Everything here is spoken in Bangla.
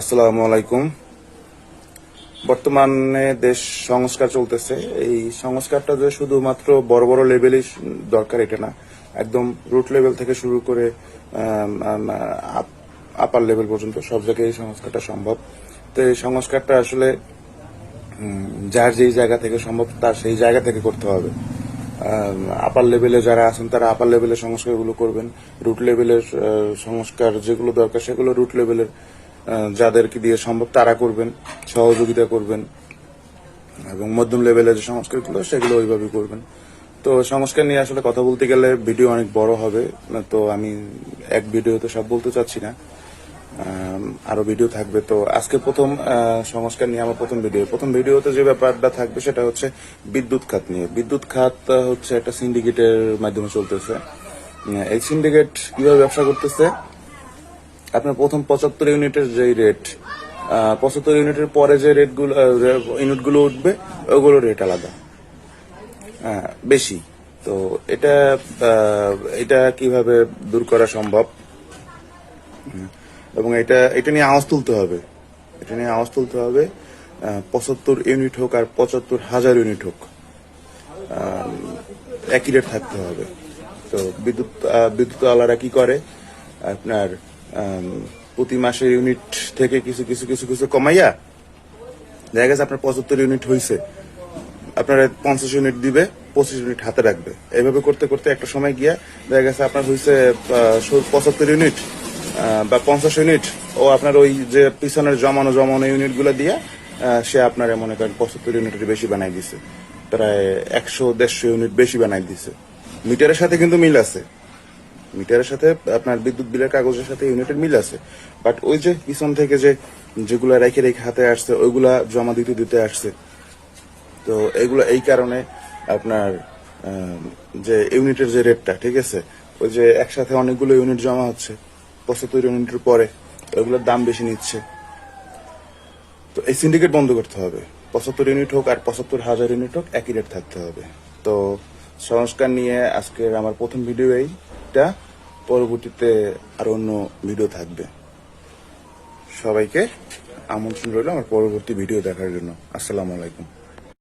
আসসালামু আলাইকুম। বর্তমানে দেশ সংস্কার চলতেছে। এই সংস্কারটা যে শুধুমাত্র বড় বড় লেভেলই দরকার, এটা না। একদম রুট লেভেল থেকে শুরু করে আপার লেভেল পর্যন্ত সব জায়গায় এই সংস্কারটা সম্ভব। তো এই সংস্কারটা আসলে যার যেই জায়গা থেকে সম্ভব, তার সেই জায়গা থেকে করতে হবে। আপার লেভেলে যারা আছেন, তারা আপার লেভেলের সংস্কারগুলো করবেন। রুট লেভেলের সংস্কার যেগুলো দরকার, সেগুলো রুট লেভেলের যাদেরকে দিয়ে সম্ভব তারা করবেন, সহযোগিতা করবেন এবং মধ্যম লেভেলের যে সংস্কারগুলো, সেগুলো ওইভাবে করবেন। তো সংস্কার নিয়ে আসলে কথা বলতে গেলে ভিডিও অনেক বড় হবে, তো আমি এক ভিডিওতে সব বলতে চাচ্ছি না। আরও ভিডিও থাকবে। তো আজকে প্রথম সংস্কার নিয়ে আমার প্রথম ভিডিও প্রথম ভিডিওতে যে ব্যাপারটা থাকবে, সেটা হচ্ছে বিদ্যুৎ খাত নিয়ে। বিদ্যুৎ খাত হচ্ছে একটা সিন্ডিকেটের মাধ্যমে চলতেছে। এই সিন্ডিকেট কীভাবে ব্যবসা করতেছে? আপনার প্রথম পঁচাত্তর ইউনিটের যে রেট পঁচাত্তর ইউনিটের পরে যে রেটগুলো ইউনিটগুলো উঠবে ওগুলো রেট আলাদা। হ্যাঁ, বেশি। তো এটা এটা কীভাবে দূর করা সম্ভব? এবং এটা এটা নিয়ে আওয়াজ তুলতে হবে। এটা নিয়ে আওয়াজ তুলতে হবে পঁচাত্তর ইউনিট হোক আর পঁচাত্তর হাজার ইউনিট হোক। একই রেট থাকতে হবে। তো বিদ্যুৎ বিদ্যুৎ আলারা কি করে? আপনার প্রতি মাসের ইউনিট থেকে কিছু কিছু কিছু কিছু কমাইয়া, দেখা গেছে আপনার পঁচাত্তর ইউনিট হয়েছে আপনার পঞ্চাশ ইউনিট দিবে, পঁচিশ ইউনিট হাতে রাখবে। এইভাবে করতে করতে একটা সময় গিয়া দেখা গেছে আপনার হয়েছে পঁচাত্তর ইউনিট বা পঞ্চাশ ইউনিট ও আপনার ওই যে পিছনের জমানো জমানো ইউনিটগুলো দিয়ে সে আপনার মনে করেন পঁচাত্তর ইউনিটের বেশি বানাই দিছে। প্রায় একশো, দেড়শো ইউনিট বেশি বানাই দিছে। মিটারের সাথে কিন্তু মিল আছে। মিটারের সাথে আপনার বিদ্যুৎ বিলের কাগজের সাথে ইউনিটের মিল আছে। বাট ওই যে পিছন থেকে যে যেগুলা রেখে রেখে হাতে আসছে, ওইগুলা জমা দিতে দিতে আসছে। তো এগুলো এই কারণে আপনার যে ইউনিটের যে রেটটা ঠিক আছে? ওই যে একসাথে অনেকগুলো ইউনিট জমা হচ্ছে, পঁচাত্তর ইউনিটের পরে ওইগুলোর দাম বেশি নিচ্ছে। তো এই সিন্ডিকেট বন্ধ করতে হবে। পঁচাত্তর ইউনিট হোক আর পঁচাত্তর হাজার ইউনিট হোক, একই রেট থাকতে হবে। তো সংস্কার নিয়ে আজকের আমার প্রথম ভিডিও এইটা। পরবর্তীতে আর অন্য ভিডিও থাকবে। সবাইকে আমন্ত্রণ রইল আমার পরবর্তী ভিডিও দেখার জন্য। আসসালামু আলাইকুম।